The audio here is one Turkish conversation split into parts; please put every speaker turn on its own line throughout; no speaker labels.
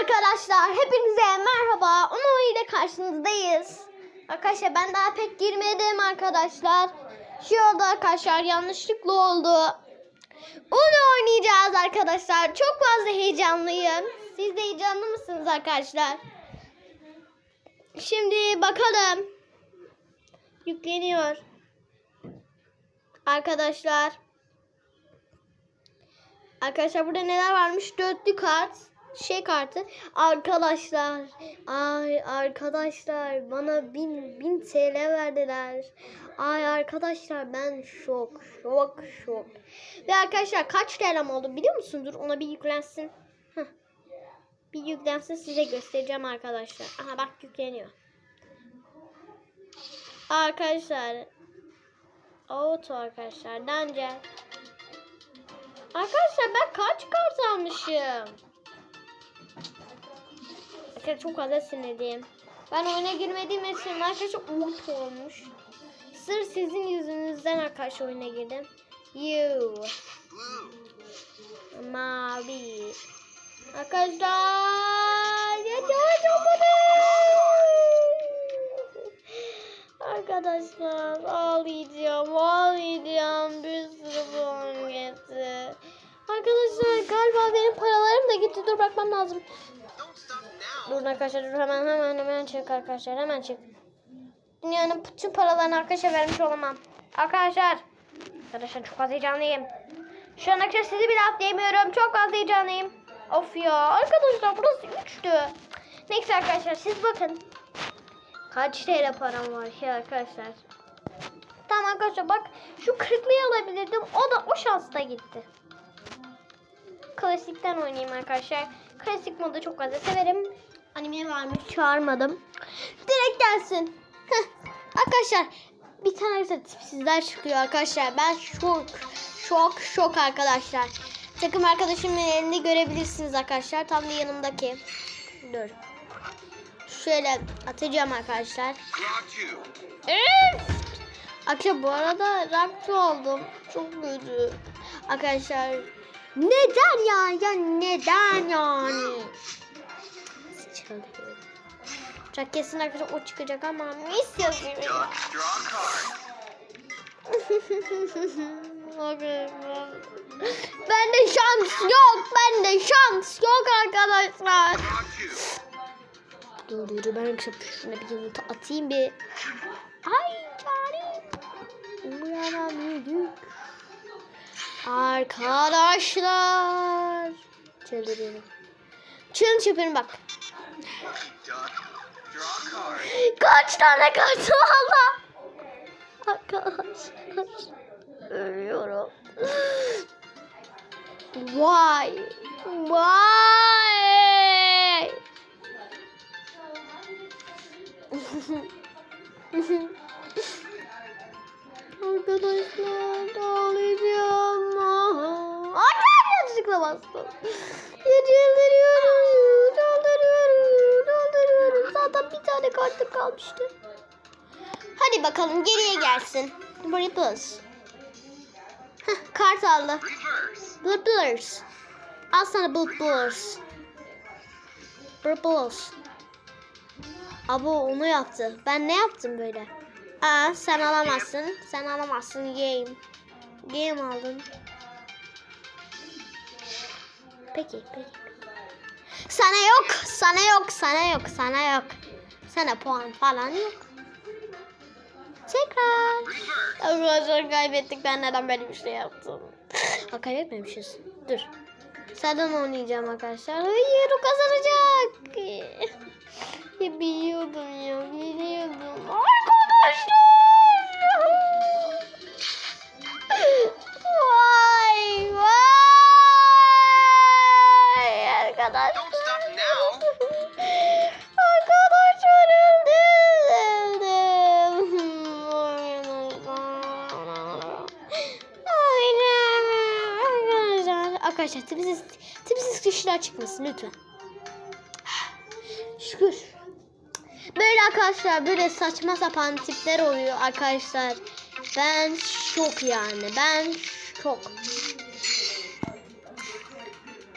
Arkadaşlar hepinize merhaba. Uno ile karşınızdayız. Arkadaşlar ben daha pek girmedim arkadaşlar. Şu oldu arkadaşlar yanlışlıkla oldu. Uno oynayacağız arkadaşlar. Çok fazla heyecanlıyım. Siz de heyecanlı mısınız arkadaşlar? Şimdi bakalım. Yükleniyor. Arkadaşlar. Arkadaşlar burada neler varmış? Dörtlü kart. Şey kartı. Arkadaşlar. Ay arkadaşlar bana bin, bin TL verdiler. Ay arkadaşlar ben şok. Şok şok. Ve arkadaşlar kaç TL'm oldu biliyor musun? Dur ona bir yüklensin. Heh. Bir yüklensin size göstereceğim arkadaşlar. Aha bak yükleniyor. Arkadaşlar. Auto arkadaşlar. Danger. Arkadaşlar ben kaç kart almışım? Arkadaşlar çok fazla sinirliyim. Ben oyuna girmediğim için arkadaşlar umut olmuş. Sırf sizin yüzünüzden arkadaşlar oyuna girdim. You. Mavi. Arkadaşlar. Yeter Arkadaşlar ağlayacağım ağlayacağım bir sürü puan gitti. Arkadaşlar galiba benim paralarım da gitti dur bakmam lazım. Dur arkadaşlar dur hemen hemen hemen çık arkadaşlar hemen çık. Dünyanın bütün paralarını arkadaşa vermiş olamam. Arkadaşlar. Arkadaşlar çok fazla heyecanlıyım. Şu an arkadaşlar sizi bile atlayamıyorum. Çok fazla heyecanlıyım. Of ya arkadaşlar burası üçtü. Neyse arkadaşlar siz bakın. Kaç TL param var ya arkadaşlar. Tamam arkadaşlar bak şu kırıklıyı alabilirdim. O da o şansta gitti. Klasikten oynayayım arkadaşlar. Klasik modu çok fazla severim. Anime varmış çağırmadım. Direkt gelsin. Heh. Arkadaşlar bir tane tipsizler çıkıyor arkadaşlar. Ben şok şok şok arkadaşlar. Takım arkadaşımın elini görebilirsiniz arkadaşlar. Tam da yanımdaki. Dur. Şöyle atacağım arkadaşlar. Arkadaşlar bu arada raktı oldum. Çok kötü. Arkadaşlar neden ya? Ya neden yani? Çalıyor. Çok kesin arkadaşlar o çıkacak ama mis yazıyor. ya. Arkadaşlar. Bende şans yok. Bende şans yok arkadaşlar. Dur dur ben şu şuna bir yumurta atayım bir. Ay cari. Uyanamıyorduk. Arkadaşlar. Challenge yapıyorum bak. Kaç tane kartım aldı? Arkadaşlar. Ölüyorum. Vay. Vay. Arkadaşlar ağlayacağım. Ay yanlışlıkla bastım. Çıldırıyorum. Çıldırıyorum. Tane kartım kalmıştı. Hadi bakalım geriye gelsin. Plus. Heh, kart aldı. Blood Blurs. Al sana Blood Blurs. Blood Blurs. Abo onu yaptı. Ben ne yaptım böyle? Aa sen alamazsın. Sen alamazsın game. Game aldın. Peki peki. Sana yok. Sana yok. Sana yok. Sana yok. Sana puan falan yok. Tekrar. Arkadaşlar kaybettik. Ben neden böyle bir şey yaptım? Ha kaybetmemişiz. Dur. Senden oynayacağım arkadaşlar. Hayır o kazanacak. Ya biliyordum ya biliyordum. Arkadaşlar. Arkadaşlar. Tipsiz, tipsiz kişiler çıkmasın lütfen. Şükür. Böyle arkadaşlar böyle saçma sapan tipler oluyor arkadaşlar. Ben şok yani. Ben şok.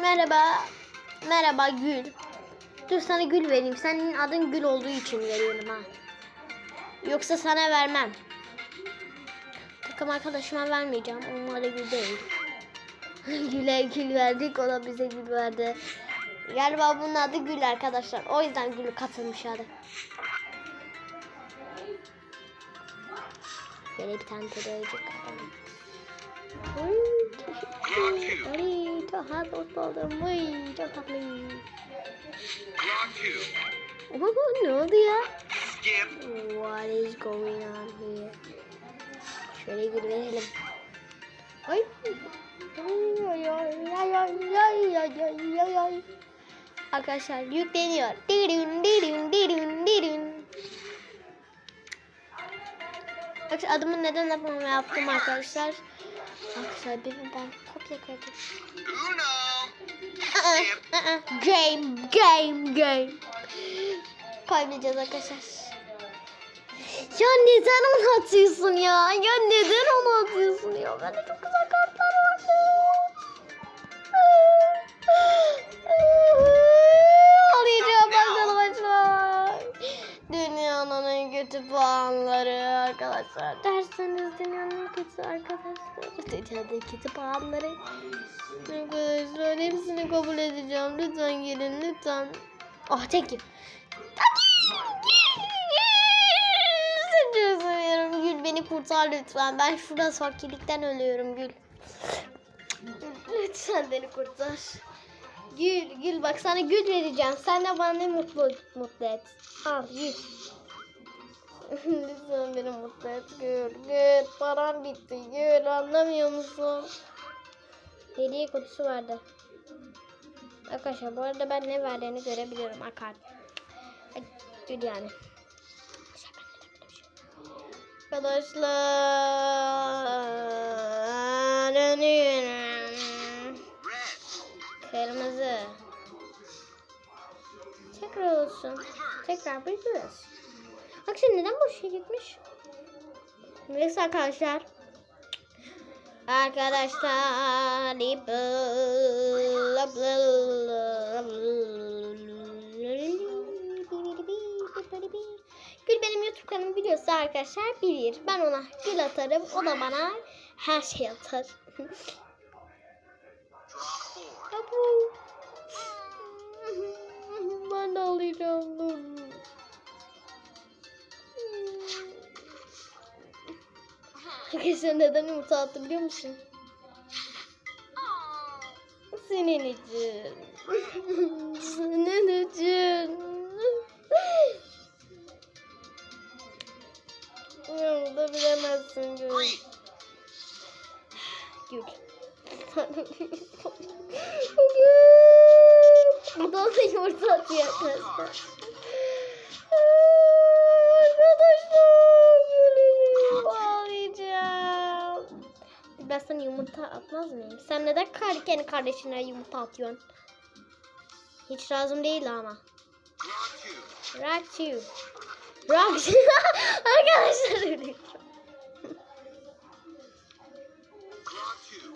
Merhaba. Merhaba Gül. Dur sana gül vereyim. Senin adın gül olduğu için veriyorum ha. Yoksa sana vermem. Takım arkadaşıma vermeyeceğim. Onlar da gül değil. Gül'e gül verdik. O da bize gül verdi. Galiba bunun adı Gül arkadaşlar. O yüzden Gül katılmış adı. Böyle bir tane terörcük alalım. Ay, çok tatlı. Oho, ne oldu ya? What is going on here? Şöyle gir verelim. Ay. Arkadaşlar yükleniyor. Dirün dirün dirün dirün. Arkadaşlar adımı neden yapmamı yaptım arkadaşlar. Arkadaşlar bir ben kopya kırdım. game game game. Kaybedeceğiz arkadaşlar. Ya neden onu atıyorsun ya? Ya neden onu atıyorsun ya? Ben de çok güzel Arayacağım arkadaşlar. Dünyanın en kötü puanları arkadaşlar. Derseniz dünyanın en kötü arkadaşlar. Dünyanın en kötü puanları. Arkadaşlar hepsini kabul edeceğim. Lütfen gelin lütfen. Ah çok seviyorum Gül. Beni kurtar lütfen. Ben şurada fakirlikten ölüyorum Gül. Lütfen beni kurtar. Gül, Gül bak sana gül vereceğim. Sen de bana ne mutlu, mutlu et. Al Gül. Lütfen beni mutlu et Gül. Gül param bitti Gül anlamıyor musun? Hediye kutusu vardı. Arkadaşlar bu arada ben ne verdiğini görebiliyorum akar. Gül yani. Arkadaşlar Tekrar olsun. Tekrar. Bak şimdi neden boş şey gitmiş? Neyse arkadaşlar. Arkadaşlar. Gül benim YouTube kanalımı biliyorsa arkadaşlar bilir. Ben ona gül atarım. O da bana her şey atar.
Draw
de ağlayacağım. Dur. Arkadaşlar neden yumurta attı biliyor musun? Senin için. Senin için. Yok da bilemezsin Gül.
Green.
Gül. Ona yumurta atıyor arkadaşlar. Arkadaşlar gülüm ağlayacağım. Ben sana yumurta atmaz mıyım? Sen neden kendi kardeşine yumurta atıyorsun? Hiç lazım değil ama. Rock you. Rock Arkadaşlar ölüyorum.
Draw two.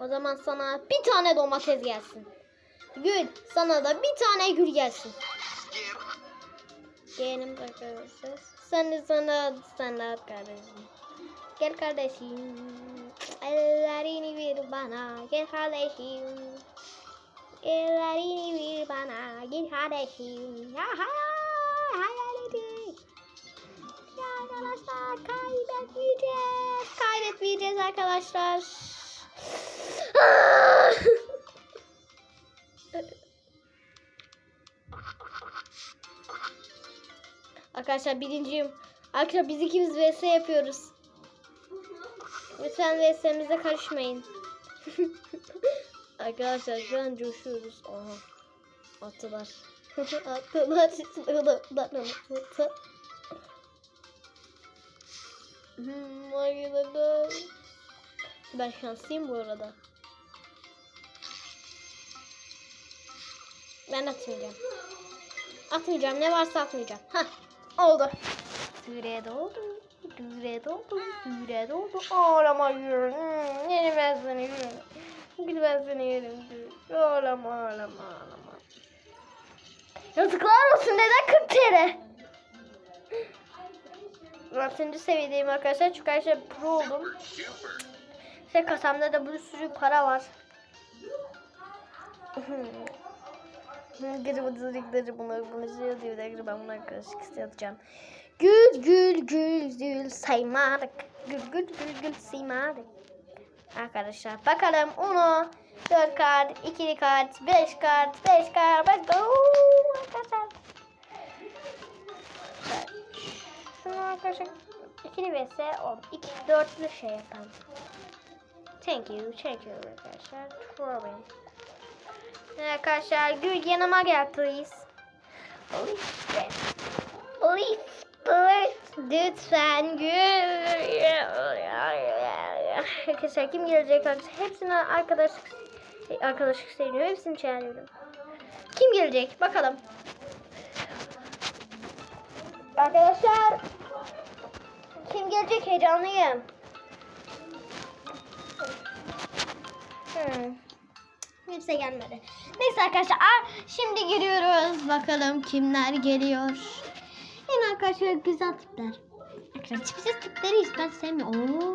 O zaman sana bir tane domates gelsin. Gül. Sana da bir tane gül gelsin. Gelin arkadaşlar. Sen de sana de at kardeşim. Gel kardeşim. Ellerini ver bana. Gel kardeşim. Ellerini ver bana. Gel kardeşim. Ya hayal edin. Ya arkadaşlar kaybetmeyeceğiz. Kaybetmeyeceğiz arkadaşlar. Arkadaşlar birinciyim. Arkadaşlar biz ikimiz vs yapıyoruz. Lütfen vs'mize karışmayın. Arkadaşlar şu an coşuyoruz. Aha. Attılar. Attılar. Attılar. Hmm, arkadaşlar. Ben şanslıyım bu arada. Ben atmayacağım. Atmayacağım. Ne varsa atmayacağım. Hah. Oldu. Süre doldu. Süre doldu. Süre doldu. Ağlama yürü. Hmm, yerim ben seni yürü. Gül ben seni yerim. Ağlama ağlama ağlama. Yazıklar olsun neden 40 TL? 6. seviyedeyim arkadaşlar çünkü arkadaşlar pro oldum. İşte kasamda da bir sürü para var. İsteyeceğim. Gül gül gül gül saymadık. Gül gül gül gül saymadık. Arkadaşlar bakalım onu 4 kart, 2 kart, 5 kart, 5 kart, 5 kart. Arkadaşlar. Şunu arkadaşlar ikili vs 10. 2 dörtlü şey yapalım. Thank you, thank you arkadaşlar. Problem. Arkadaşlar Gül yanıma gel please. Please. Please. Lütfen Gül. Arkadaşlar kim gelecek arkadaşlar? Hepsine arkadaşlık arkadaşlık seviniyor. Hepsini çağırıyorum. Kim gelecek? Bakalım. Arkadaşlar kim gelecek? Heyecanlıyım. Hmm. Kimse gelmedi. Neyse arkadaşlar aa, şimdi giriyoruz. Bakalım kimler geliyor. Yine arkadaşlar güzel tipler. Arkadaşlar tipsiz tipleri hiç ben sevmiyorum. Oo.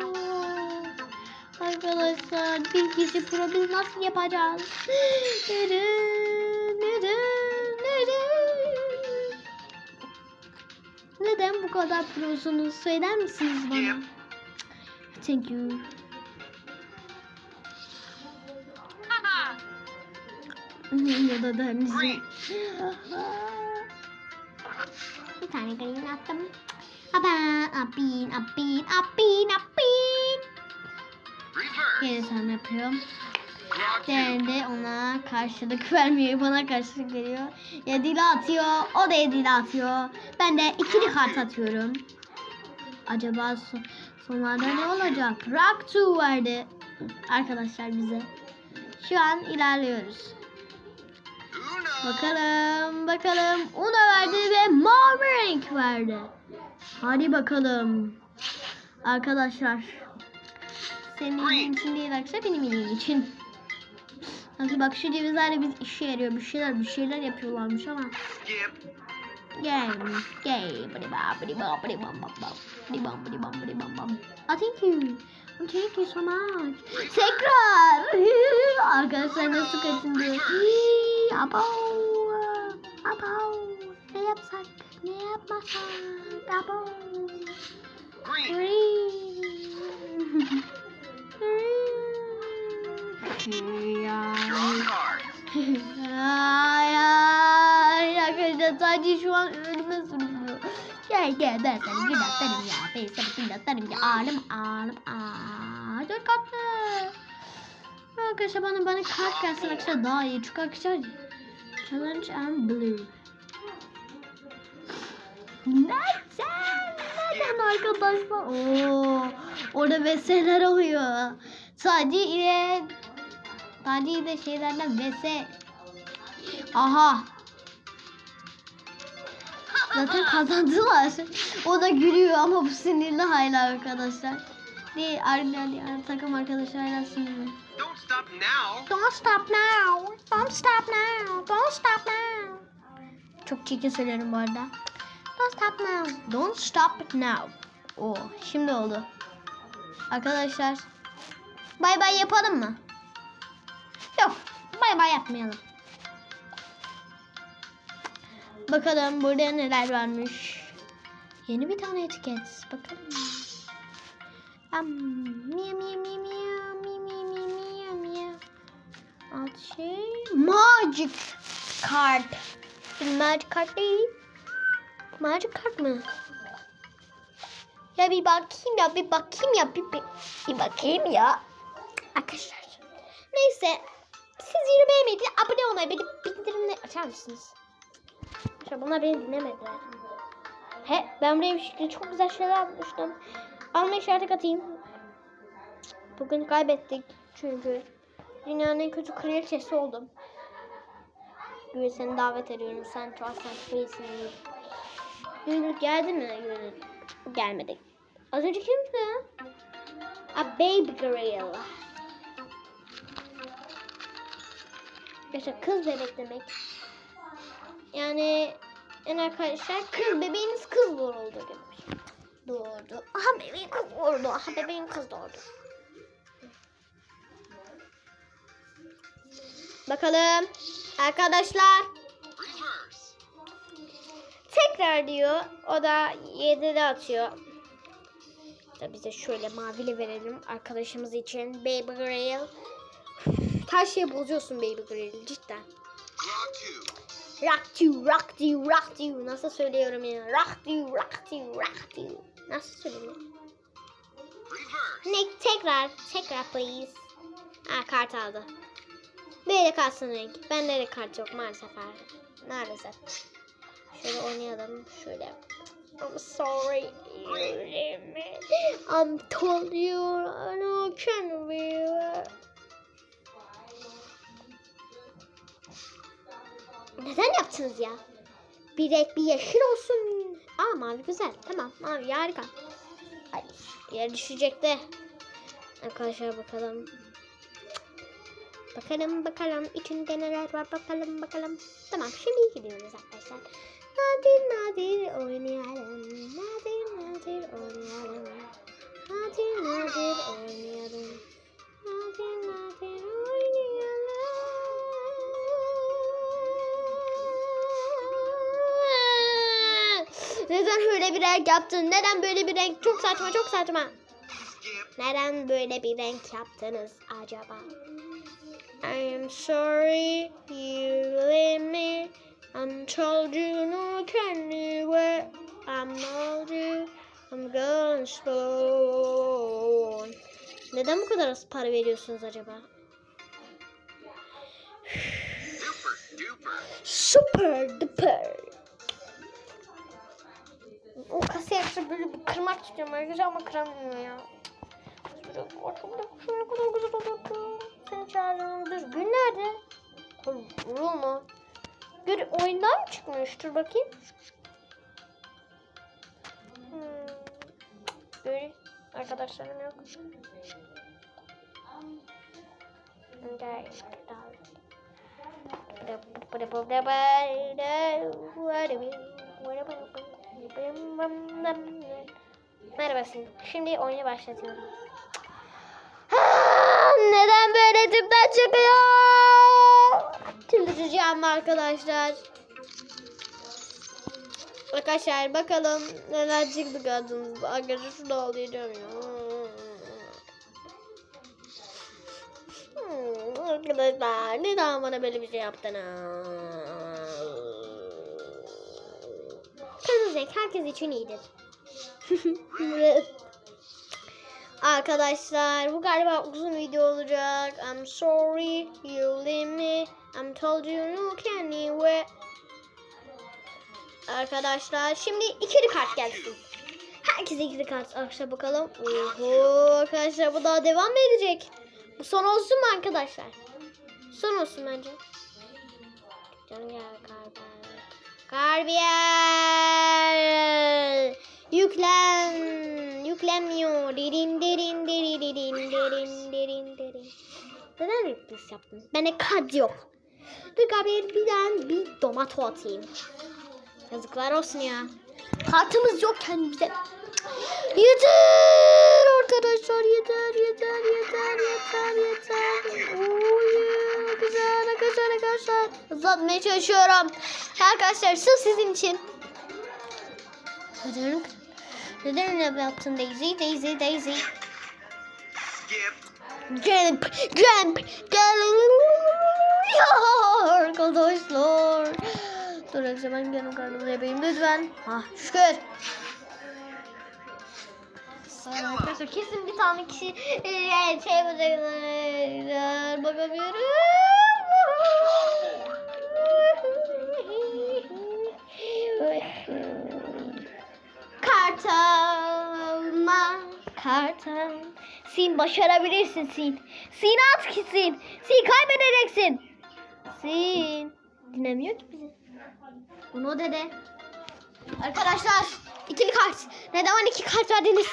Arkadaşlar bir kişi pro biz nasıl yapacağız? Neden? Neden? Neden? Neden bu kadar prosunuz? Söyler misiniz bana? Thank you. Ya da.
Green.
Bir tane green attım. Aban, apin, apin, apin, apin.
Reverse.
Geri sonra yapıyorum. Değerinde ona karşılık vermiyor. Bana karşılık veriyor. Yedili atıyor. O da yedili atıyor. Ben de ikili kart atıyorum. Acaba son, sonlarda ne olacak? Rock 2 verdi. Arkadaşlar bize. Şu an ilerliyoruz. Bakalım bakalım. Una verdi ve mavi renk verdi. Hadi bakalım. Arkadaşlar. Senin için değil arkadaşlar benim iyiliğim için. Sanki bak şu cevizlerle biz işe yarıyor. Bir şeyler bir şeyler yapıyorlarmış ama. Game. Game. Bam. Ah thank you. Thank you so much. Tekrar. Arkadaşlar nasıl kaçındı? Abo. Abo. Ne yapsak? Ne yapmasak? Abo.
Green.
Ay arkadaşlar sadece şu an ölüme sürüklüyor. Gel gel ben seni bir atarım ya. Ben seni bir atarım ya. Ağlım ağlım aa. Çok tatlı. Arkadaşlar bana bana kart gelsin arkadaşlar daha iyi. Çünkü arkadaşlar challenge and blue. Neden? Neden arkadaşlar? Oo, orada vesseler oluyor. Sadece ile Sadece de şeylerden vese. Aha. Zaten kazandılar. O da gülüyor ama bu sinirli hala arkadaşlar. Arda diğer takım arkadaşlar hala sinirli.
Don't stop now.
Don't stop now. Don't stop now. Don't stop now. Çok çirkin söylüyorum bu arada. Don't stop now. Don't stop now. Oo, şimdi oldu. Arkadaşlar. Bay bay yapalım mı? Yok. Bay bay yapmayalım. Bakalım burada neler varmış. Yeni bir tane etiket. Bakalım. Am, miya miya miya miya Alt şey. Magic card. Magic card değil. Magic card mı? Ya bir bakayım ya bir bakayım ya bir, bir, bir bakayım ya. Arkadaşlar. Neyse. Siz yine beğenmeyi, abone olmayı, bildirimleri açar mısınız? Arkadaşlar bunlar beni dinlemediler. He ben buraya bir şekilde çok güzel şeyler almıştım. Alma işareti katayım. Bugün kaybettik çünkü dünyanın en kötü kraliçesi oldum. Gül seni davet ediyorum. Sen sen iyisin. Gül geldi mi Gül? Gelmedi. Az önce kimdi? A baby gorilla. Yaşa kız bebek demek. Yani en arkadaşlar kız bebeğiniz kız doğurdu demiş. Doğurdu. Aha bebeğin kız doğurdu. Aha bebeğin kız doğurdu. Bakalım arkadaşlar tekrar diyor. O da 7'de atıyor. Da bize şöyle mavili verelim arkadaşımız için. Baby Grail. Her şeyi bozuyorsun Baby Grail cidden. Rock to, rock to, rock to. Nasıl söylüyorum ya? Rock to, rock to, rock to. Nasıl söylüyorum? Ne? Tekrar, tekrar please. Ha kart aldı. Böyle kalsın renk. Bende de kart yok maalesef. Maalesef. Şöyle oynayalım. Şöyle. I'm sorry. I'm told you. I know can be. Neden yaptınız ya? Bir renk bir yeşil olsun. Aa mavi güzel. Tamam mavi harika. Ay yer düşecek de. Arkadaşlar bakalım. Bakalım bakalım içinde neler var bakalım bakalım. Tamam şimdi gidiyoruz arkadaşlar. Nadir nadir oynayalım. Nadir nadir oynayalım. Nadir nadir oynayalım. Nadir nadir oynayalım. Neden öyle bir renk yaptın? Neden böyle bir renk? Çok saçma çok saçma. Neden böyle bir renk yaptınız acaba? I am sorry you let me. I'm told you no can anywhere. I'm told you I'm going slow. Neden bu kadar az para veriyorsunuz acaba?
Super duper.
Super duper. O kasiyer böyle bir kırmak istiyorum arkadaşlar ama kıramıyor ya. Şöyle şöyle kadar güzel olurdu. Seni çağırıyorum. Düzgün nerede? Vurulma. Gör oyundan mı çıkmış? Dur bakayım. Hmm. Arkadaşlarım yok. Gel. Merhaba. Şimdi oyunu başlatıyorum. Neden böyle tipler çıkıyor? Çıldıracağım arkadaşlar. Arkadaşlar bakalım neler çıktı kadınız. Arkadaşlar şunu ağlayacağım ya. Hmm, arkadaşlar neden bana böyle bir şey yaptınız? Kırmızı renk herkes için iyidir. Arkadaşlar bu galiba uzun video olacak. I'm sorry you leave me. I'm told you can anywhere. Arkadaşlar şimdi ikili kart gelsin. Herkese ikili kart arkadaşlar bakalım. Oho arkadaşlar bu daha devam mı edecek? Bu son olsun mu arkadaşlar? Son olsun bence. Canım gel Karbiyel. Karbiyel. Yüklen. Yüklenmiyor. Derin derin derin derin derin derin derin. Neden replis yaptın? Bende kart yok. Dur Gabriel birden bir domato atayım. Yazıklar olsun ya. Kartımız yokken bize. Yeter arkadaşlar yeter yeter yeter yeter yeter. Oo, yeah. Güzel arkadaşlar arkadaşlar. Uzatmaya çalışıyorum. Arkadaşlar sırf sizin için. Neden? Neden öyle yaptın Daisy? Daisy Daisy. Jump, jump. Ya arkadaşlar. Dur arkadaşlar ben canım karnımda yapayım lütfen. Ha şükür. Sonra Arkadaşlar kesin bir tane kişi e, şey yapacaklar. Bakamıyorum. Kartalma, kartal. Sin başarabilirsin Sin. Sin at ki Sin. Sin kaybedeceksin. Sin. Dinlemiyor ki bizi. Bunu dede. Arkadaşlar ikili kart. Neden bana iki kart verdiniz?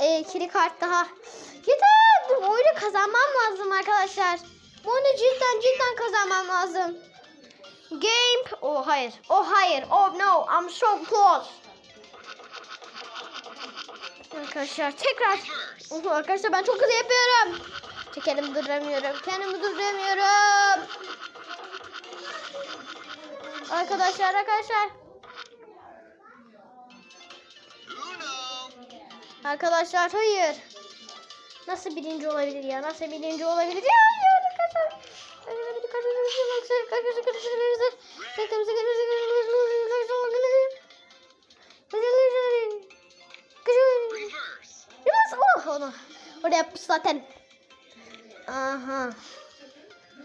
Ee, ikili kart daha. Yeter. Bu oyunu kazanmam lazım arkadaşlar. Bu oyunu cidden cidden kazanmam lazım. Game. Oh hayır. Oh hayır. Oh no. I'm so close. Arkadaşlar tekrar. Uhu, arkadaşlar ben çok hızlı yapıyorum. Kendimi durduramıyorum. Kendimi durduramıyorum. Arkadaşlar arkadaşlar. Arkadaşlar hayır. Nasıl birinci olabilir ya? Nasıl birinci olabilir ya? Hayır arkadaşlar. Yapmış zaten. Aha.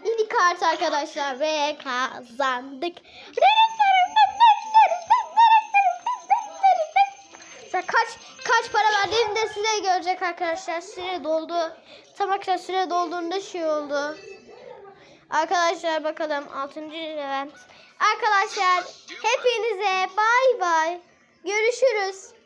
İyi kart arkadaşlar ve kazandık. Kaç kaç para verdiğini de size görecek arkadaşlar. Süre doldu. Tam arkadaşlar süre dolduğunda şey oldu. Arkadaşlar bakalım 6. event. Arkadaşlar hepinize bay bay. Görüşürüz.